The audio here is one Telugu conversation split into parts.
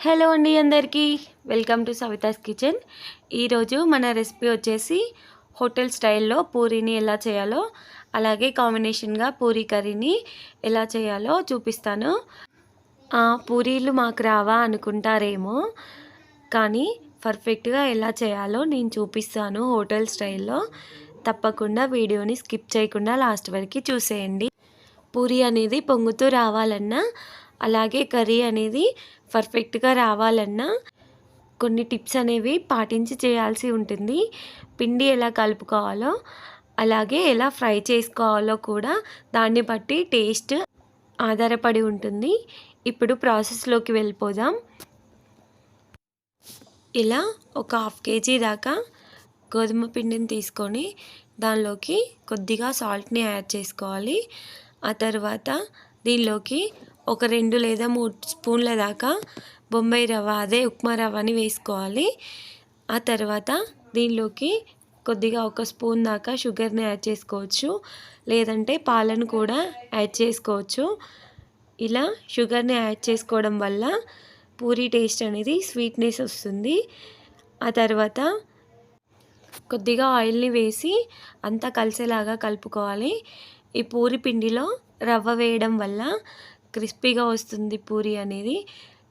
హలో అండి అందరికీ. వెల్కమ్ టు సవితాస్ కిచెన్ ఈరోజు మన రెసిపీ వచ్చేసి హోటల్ స్టైల్లో పూరీని ఎలా చేయాలో అలాగే కాంబినేషన్గా పూరీ కర్రీని ఎలా చేయాలో చూపిస్తాను. పూరీలు మాకు రావా అనుకుంటారేమో కానీ పర్ఫెక్ట్గా ఎలా చేయాలో నేను చూపిస్తాను హోటల్ స్టైల్లో. తప్పకుండా వీడియోని స్కిప్ చేయకుండా లాస్ట్ వరకు చూసేయండి. పూరి అనేది పొంగుతూ రావాలన్నా అలాగే కర్రీ అనేది పర్ఫెక్ట్గా రావాలన్నా కొన్ని టిప్స్ అనేవి పాటించి చేయాల్సి ఉంటుంది. పిండి ఎలా కలుపుకోవాలో అలాగే ఎలా ఫ్రై చేసుకోవాలో కూడా దాన్ని బట్టి టేస్ట్ ఆధారపడి ఉంటుంది. ఇప్పుడు ప్రాసెస్లోకి వెళ్ళిపోదాం. ఇలా ఒక హాఫ్ కేజీ దాకా గోధుమ పిండిని తీసుకొని దానిలోకి కొద్దిగా సాల్ట్ని యాడ్ చేసుకోవాలి. ఆ తర్వాత దీనిలోకి ఒక రెండు లేదా మూడు స్పూన్ల దాకా బొంబాయి రవ్వ అదే ఉప్మా రవ్వని వేసుకోవాలి. ఆ తర్వాత దీనిలోకి కొద్దిగా ఒక స్పూన్ దాకా షుగర్ని యాడ్ చేసుకోవచ్చు. లేదంటే పాలను కూడా యాడ్ చేసుకోవచ్చు. ఇలా షుగర్ని యాడ్ చేసుకోవడం వల్ల పూరి టేస్ట్ అనేది స్వీట్నెస్ వస్తుంది. ఆ తర్వాత కొద్దిగా ఆయిల్ని వేసి అంతా కలిసేలాగా కలుపుకోవాలి. ఈ పూరి పిండిలో రవ్వ వేయడం వల్ల క్రిస్పీగా వస్తుంది పూరి అనేది.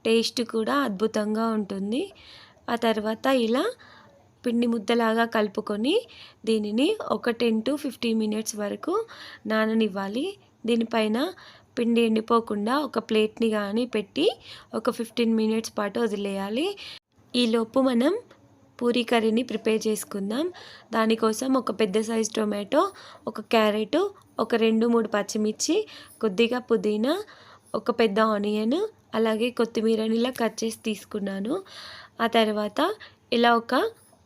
టేస్ట్ కూడా అద్భుతంగా ఉంటుంది. ఆ తర్వాత ఇలా పిండి ముద్దలాగా కలుపుకొని దీనిని ఒక టెన్ టు ఫిఫ్టీన్ మినిట్స్ వరకు నాననివ్వాలి. దీనిపైన పిండి ఎండిపోకుండా ఒక ప్లేట్ని కానీ పెట్టి ఒక ఫిఫ్టీన్ మినిట్స్ పాటు వదిలేయాలి. ఈలోపు మనం పూరీ కర్రీని ప్రిపేర్ చేసుకుందాం. దానికోసం ఒక పెద్ద సైజ్ టొమాటో ఒక క్యారెట్ ఒక రెండు మూడు పచ్చిమిర్చి కొద్దిగా పుదీనా ఒక పెద్ద ఆనియన్ అలాగే కొత్తిమీరని ఇలా కట్ చేసి తీసుకున్నాను. ఆ తర్వాత ఇలా ఒక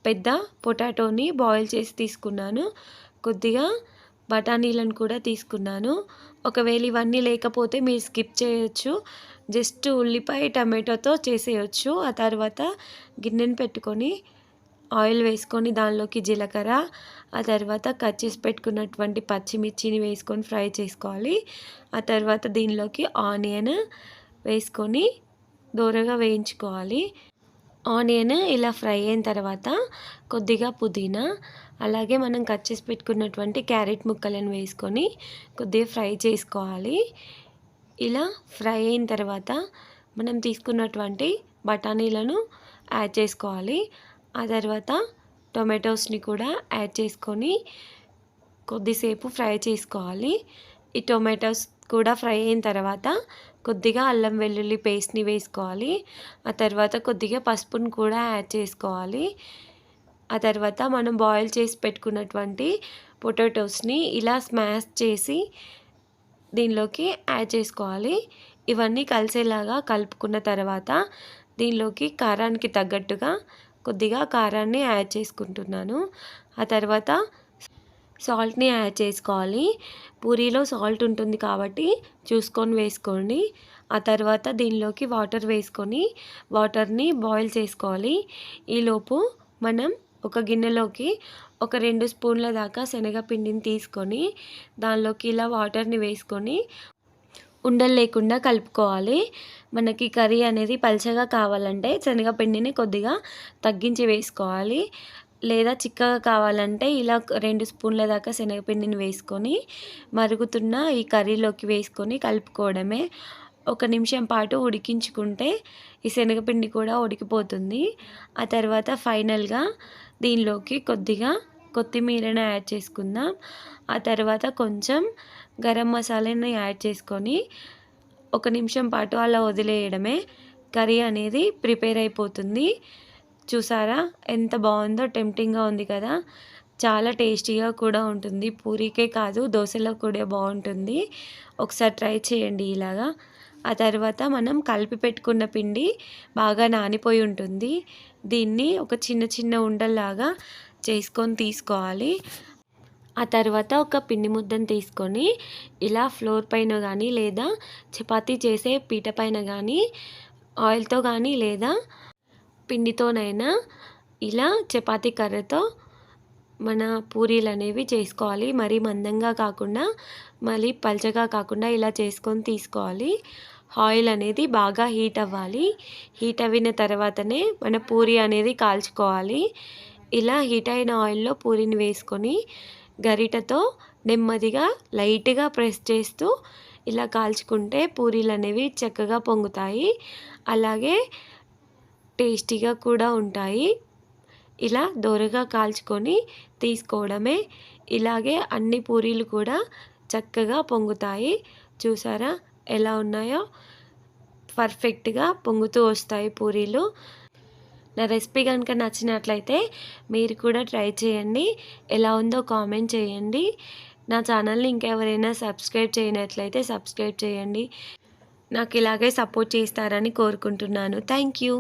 పెద్ద పొటాటోని బాయిల్ చేసి తీసుకున్నాను. కొద్దిగా బఠానీలను కూడా తీసుకున్నాను. ఒకవేళ ఇవన్నీ లేకపోతే మీరు స్కిప్ చేయొచ్చు. జస్ట్ ఉల్లిపాయ టమాటోతో చేసేయచ్చు. ఆ తర్వాత గిన్నెను పెట్టుకొని ఆయిల్ వేసుకొని దానిలోకి జీలకర్ర ఆ తర్వాత కట్ చేసి పెట్టుకున్నటువంటి పచ్చిమిర్చిని వేసుకొని ఫ్రై చేసుకోవాలి. ఆ తర్వాత దీనిలోకి ఆనియన్ వేసుకొని దూరగా వేయించుకోవాలి. ఆనియన్ ఇలా ఫ్రై అయిన తర్వాత కొద్దిగా పుదీనా అలాగే మనం కట్ చేసి పెట్టుకున్నటువంటి క్యారెట్ ముక్కలను వేసుకొని కొద్దిగా ఫ్రై చేసుకోవాలి. ఇలా ఫ్రై అయిన తర్వాత మనం తీసుకున్నటువంటి బఠానీలను యాడ్ చేసుకోవాలి. ఆ తర్వాత టొమాటోస్ని కూడా యాడ్ చేసుకొని కొద్దిసేపు ఫ్రై చేసుకోవాలి. ఈ టొమాటోస్ కూడా ఫ్రై అయిన తర్వాత కొద్దిగా అల్లం వెల్లుల్లి పేస్ట్ని వేసుకోవాలి. ఆ తర్వాత కొద్దిగా పసుపుని కూడా యాడ్ చేసుకోవాలి. ఆ తర్వాత మనం బాయిల్ చేసి పెట్టుకున్నటువంటి పొటాటోస్ని ఇలా స్మాష్ చేసి దీనిలోకి యాడ్ చేసుకోవాలి. ఇవన్నీ కలిసేలాగా కలుపుకున్న తర్వాత దీనిలోకి కారానికి తగ్గట్టుగా కొద్దిగా కారాన్ని యాడ్ చేసుకుంటున్నాను. ఆ తర్వాత సాల్ట్ని యాడ్ చేసుకోవాలి. పూరీలో సాల్ట్ ఉంటుంది కాబట్టి చూసుకొని వేసుకోండి. ఆ తర్వాత దీనిలోకి వాటర్ వేసుకొని వాటర్ని బాయిల్ చేసుకోవాలి. ఈలోపు మనం ఒక గిన్నెలోకి ఒక రెండు స్పూన్ల దాకా శనగపిండిని తీసుకొని దానిలోకి ఇలా వాటర్ని వేసుకొని ఉండలు లేకుండా కలుపుకోవాలి. మనకి కర్రీ అనేది పల్చగా కావాలంటే శనగపిండిని కొద్దిగా తగ్గించి వేసుకోవాలి. లేదా చిక్కగా కావాలంటే ఇలా రెండు స్పూన్ల దాకా శనగపిండిని వేసుకొని మరుగుతున్న ఈ కర్రీలోకి వేసుకొని కలుపుకోవడమే. ఒక నిమిషం పాటు ఉడికించుకుంటే ఈ శనగపిండి కూడా ఉడికిపోతుంది. ఆ తర్వాత ఫైనల్గా దీనిలోకి కొద్దిగా కొత్తిమీరని యాడ్ చేసుకుందాం. ఆ తర్వాత కొంచెం గరం మసాలాని యాడ్ చేసుకొని ఒక నిమిషం పాటు అలా వదిలేయడమే. కర్రీ అనేది ప్రిపేర్ అయిపోతుంది. చూసారా? ఎంత బాగుందో టెంప్టింగ్గా ఉంది కదా? చాలా టేస్టీగా కూడా ఉంటుంది. పూరీకే కాదు దోశలో కూడా బాగుంటుంది. ఒకసారి ట్రై చేయండి ఇలాగా. ఆ తర్వాత మనం కలిపి పెట్టుకున్న పిండి బాగా నానిపోయి ఉంటుంది. దీన్ని ఒక చిన్న చిన్న ఉండల్లాగా చేసుకొని తీసుకోవాలి. ఆ తర్వాత ఒక పిండి ముద్దను తీసుకొని ఇలా ఫ్లోర్ పైన కానీ లేదా చపాతీ చేసే పీట పైన కానీ ఆయిల్తో కానీ లేదా పిండితోనైనా ఇలా చపాతీ కర్రతో మన పూరీలు అనేవి చేసుకోవాలి. మరీ మందంగా కాకుండా మళ్ళీ పల్చగా కాకుండా ఇలా చేసుకొని తీసుకోవాలి. ఆయిల్ అనేది బాగా హీట్ అవ్వాలి. హీట్ అయిన తర్వాతనే మన పూరి అనేది కాల్చుకోవాలి. ఇలా హీట్ అయిన ఆయిల్లో పూరిని వేసుకొని గరిటతో నెమ్మదిగా లైట్గా ప్రెస్ చేస్తూ ఇలా కాల్చుకుంటే పూరీలు అనేవి చక్కగా పొంగుతాయి. అలాగే టేస్టీగా కూడా ఉంటాయి. ఇలా దోరగా కాల్చుకొని తీసుకోవడమే. ఇలాగే అన్ని పూరీలు కూడా చక్కగా పొంగుతాయి. చూసారా? ఎలా ఉన్నాయో? పర్ఫెక్ట్గా పొంగుతూ వస్తాయి పూరీలు. నా రెసిపీ కనుక నచ్చినట్లయితే మీరు కూడా ట్రై చేయండి. ఎలా ఉందో కామెంట్ చేయండి. నా ఛానల్ని ఇంకెవరైనా సబ్స్క్రైబ్ చేయనట్లయితే సబ్స్క్రైబ్ చేయండి. నాకు ఇలాగే సపోర్ట్ చేస్తారని కోరుకుంటున్నాను. Thank you.